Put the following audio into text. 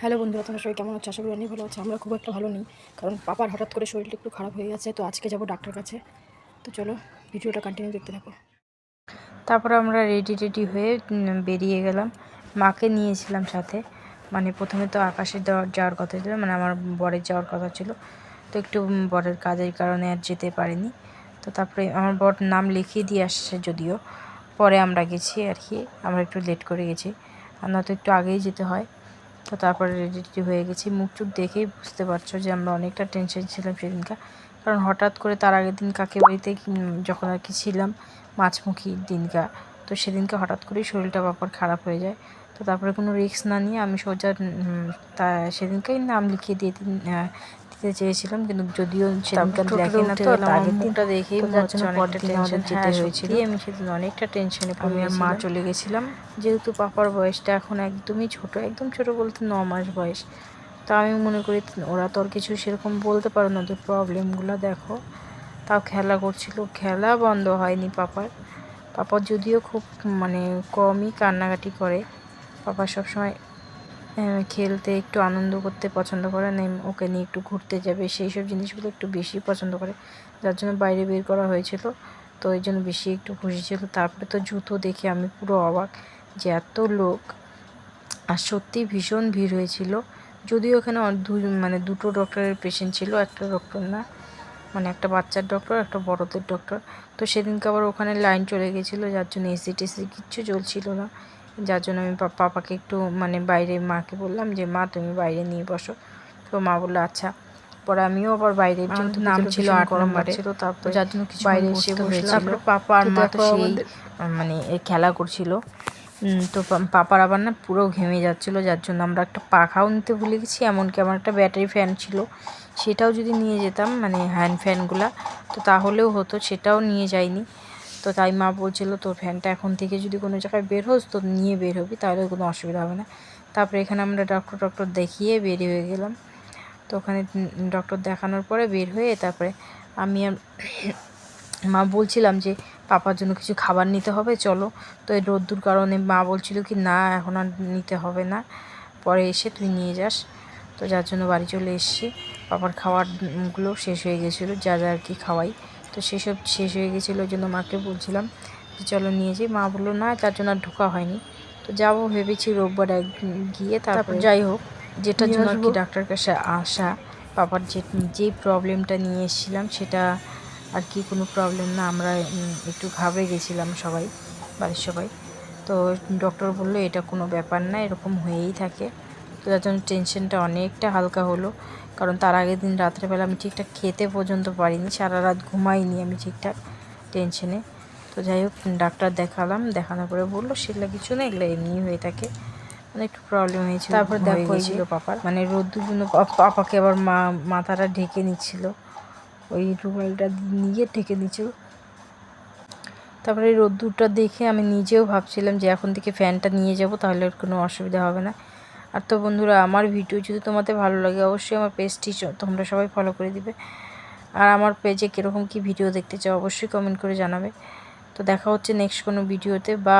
Hello বন্ধুরা, তোমরা সবাই কেমন আছো? আশা করি অনেক ভালো আছে। আমরা খুব একটা ভালো নেই, কারণ পাপার হঠাৎ করে শরীরটা একটু খারাপ হয়ে গেছে, তো আজকে যাব ডাক্তার কাছে। তো চলো, ভিডিওটা কন্টিনিউ দেখতে থাকো। তারপর আমরা রেডি রেডি হয়ে বেরিয়ে গেলাম। মাকে নিয়েছিলাম সাথে। মানে প্রথমে তো আকাশে যাওয়ার কথা ছিল মানে আমার বরের যাওয়ার কথা ছিল। তো একটু বরের কাজের কারণে আর যেতে পারিনি। তো তারপরে আমার বর নাম লিখিয়ে দিয়ে আসছে যদিও। পরে আমরা গেছি আর কি, আমরা একটু লেট করে গেছি। আর নয়তো একটু আগেই যেতে হয়। তো তারপরে রেডি টেডি হয়ে গেছি। মুখ চুখ দেখেই বুঝতে পারছ যে আমরা অনেকটা টেনশন ছিলাম সেদিনকার কারণ হঠাৎ করে তার আগের দিন কাকে বাড়িতে যখন আর কি ছিলাম, মাছমুখী দিনকা, তো সেদিনকে হঠাৎ করেই শরীরটা ব্যাপার খারাপ হয়ে যায়। তো তারপরে কোনো রিস্ক না নিয়ে আমি সোজা তা সেদিনকেই নাম লিখিয়ে দিয়ে দিতে চেয়েছিলাম কিন্তু যদিও দেখে না উঠে তো আগের দিনটা দেখেই যার জন্য অনেকটা আমাদের টেনশন যেতে হয়েছিল। আমি সেদিন অনেকটা টেনশনে আমি আর মা চলে গেছিলাম। যেহেতু পাপার বয়সটা এখন একদমই ছোট একদম ছোট বলতে ন মাস বয়স। তো আমি মনে করি ওরা তো আর কিছু সেরকম বলতে পারো না ওদের প্রবলেমগুলো দেখো। তাও খেলা করছিল খেলা বন্ধ হয়নি পাপার। পাপা যদিও খুব মানে কমই কান্নাকাটি করে পাপা সবসময় খেলতে একটু আনন্দ করতে পছন্দ করে না ওকে নিয়ে একটু ঘুরতে যাবে, সেই সব জিনিসগুলো একটু বেশি পছন্দ করে। যার জন্য বাইরে বের করা হয়েছিল, তো ওই জন্য বেশি একটু খুশি ছিল। তারপরে তো জুতো দেখে আমি পুরো অবাক যে এত লোক। আর সত্যি ভীষণ ভিড় হয়েছিল। যদিও দুই মানে দুটো ডক্টরের পেশেন্ট ছিল, একটা ডক্টর না মানে একটা বাচ্চার ডক্টর একটা বড়দের ডক্টর তো সেদিনকে আবার ওখানে লাইন চলে গেছিল, যার জন্য এসি টেসি কিচ্ছু চলছিল না। যার জন্য আমি পাপাকে একটু মানে বাইরে মাকে বললাম যে মা তুমি বাইরে নিয়ে বসো। তো মা বলল আচ্ছা। পরে আমিও আবার বাইরে যেহেতু নাম ছিল আট নম্বর। ছিল তো তারপর যার জন্য কিছু বাইরে এসে বসেছিল পাপা আর মা তো সেই মানে খেলা করছিল। তো পাপার আবার না পুরো ঘেমে যাচ্ছিল যার জন্য আমরা একটা পাখাও নিতে ভুলে গেছি। এমনকি আমার একটা ব্যাটারি ফ্যান ছিল সেটাও যদি নিয়ে যেতাম মানে হ্যান্ড ফ্যানগুলা তো তাহলেও হতো সেটাও নিয়ে যাইনি। তো তাই মা বলছিল, তোর ফ্যানটা এখন থেকে যদি কোনো জায়গায় বের হোস, তো নিয়ে বের হবি, তাহলে কোনো অসুবিধা হবে না। তারপরে এখানে আমরা ডক্টর টক্টর দেখিয়ে বেরিয়ে হয়ে গেলাম। তো ওখানে ডক্টর দেখানোর পরে বের হয়ে তারপরে আমি আর মা বলছিলাম যে, পাপার জন্য কিছু খাবার নিতে হবে, চলো। তো এই রোদ্দুর কারণে মা বলছিল কি, না, এখন আর নিতে হবে না, পরে এসে তুই নিয়ে যাস। তো যার জন্য বাড়ি চলে এসেছি। পাপার খাবারগুলো শেষ হয়ে গেছিল, যা যা আর কি খাওয়াই। তো সেসব শেষ হয়ে গেছিল ওই জন্য মাকে বলছিলাম যে চলো নিয়ে যাই। মা বলল না তার জন্য আর ঢোকা হয়নি। তো যাব ভেবেছি রোববার এক গিয়ে তারপর যাই হোক যেটার জন্য আর কি। ডাক্তার কাছে আসা বাবার যে যেই প্রবলেমটা নিয়ে এসেছিলাম সেটা আর কি কোনো প্রবলেম না আমরা একটু ঘাবড়ে গেছিলাম সবাই বাড়ির সবাই। তো ডক্টর বলল এটা কোনো ব্যাপার না এরকম হয়েই থাকে। তো যার জন্য টেনশনটা অনেকটা হালকা হলো। কারণ তার আগের দিন রাত্রেবেলা আমি ঠিকঠাক খেতে পর্যন্ত পারিনি সারা রাত ঘুমাইনি আমি ঠিকঠাক টেনশনে তো যাই হোক ডাক্তার দেখালাম দেখানোর পরে বলল সেগুলো কিছু না এগুলো এমনি হয়ে থাকে। মানে একটু প্রবলেম হয়েছিল তারপর দেখো ছিল পাপার। মানে রোদ্দুর জন্য পাপাকে আবার মা মাথাটা ঢেকে নিচ্ছিল। ওই রুমালটা নিয়ে ঢেকে নিচ্ছিল। তারপরে রোদ্দুরটা দেখে আমি নিজেও ভাবছিলাম যে এখন থেকে ফ্যানটা নিয়ে যাব তাহলে আর কোনো অসুবিধা হবে না। আর তো বন্ধুরা, আমার ভিডিও যদি তোমাদের ভালো লাগে, অবশ্যই আমার পেজটি তোমরা সবাই ফলো করে দিবে। আর আমার পেজে কীরকম কি ভিডিও দেখতে চাও, অবশ্যই কমেন্ট করে জানাবে। তো দেখা হচ্ছে নেক্সট কোনো ভিডিওতে বা